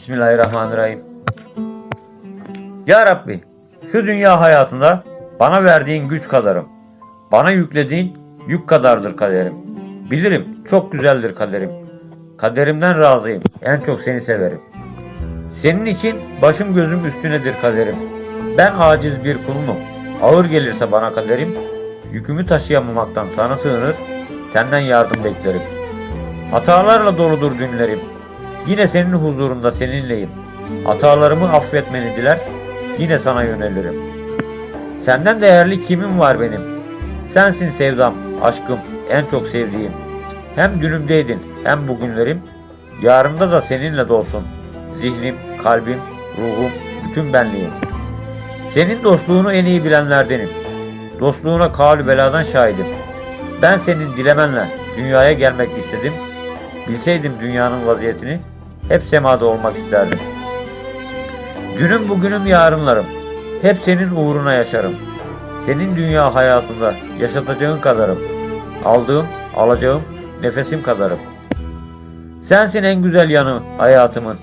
Bismillahirrahmanirrahim. Ya Rabbi, şu dünya hayatında bana verdiğin güç kadarım. Bana yüklediğin yük kadardır kaderim. Bilirim çok güzeldir kaderim. Kaderimden razıyım. En çok seni severim. Senin için başım gözüm üstünedir kaderim. Ben aciz bir kulunum. Ağır gelirse bana kaderim. Yükümü taşıyamamaktan sana sığınır. Senden yardım beklerim. Hatalarla doludur günlerim. Yine senin huzurunda seninleyim. Hatalarımı affetmeni diler. Yine sana yönelirim. Senden değerli kimim var benim? Sensin sevdam, aşkım, en çok sevdiğim. Hem dünümdeydin hem bugünlerim. Yarında da seninle dolsun. Zihnim, kalbim, ruhum, bütün benliğim. Senin dostluğunu en iyi bilenlerdenim. Dostluğuna kâlü beladan şahidim. Ben senin dilemenle dünyaya gelmek istedim. Bilseydim dünyanın vaziyetini hep semada olmak isterdim. Dünüm bugünüm yarınlarım. Hep senin uğruna yaşarım. Senin dünya hayatında yaşatacağın kadarım. Aldığım, alacağım, nefesim kadarım. Sensin en güzel yanı hayatımın.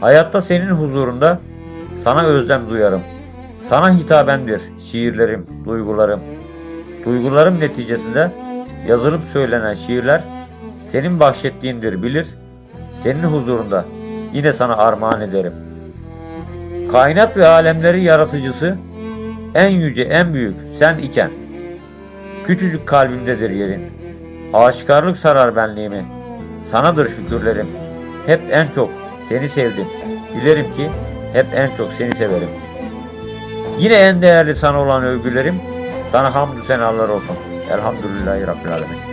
Hayatta senin huzurunda sana özlem duyarım. Sana hitabendir şiirlerim, duygularım. Duygularım neticesinde yazılıp söylenen şiirler senin bahşettiğindir bilir. Senin huzurunda yine sana armağan ederim. Kainat ve alemleri yaratıcısı en yüce en büyük sen iken küçücük kalbimdedir yerin. Aşikarlık sarar benliğimi. Sanadır şükürlerim. Hep en çok seni sevdim. Dilerim ki hep en çok seni severim. Yine en değerli sana olan övgülerim sana hamdü senalar olsun. Elhamdülillahi Rabbil Alemin.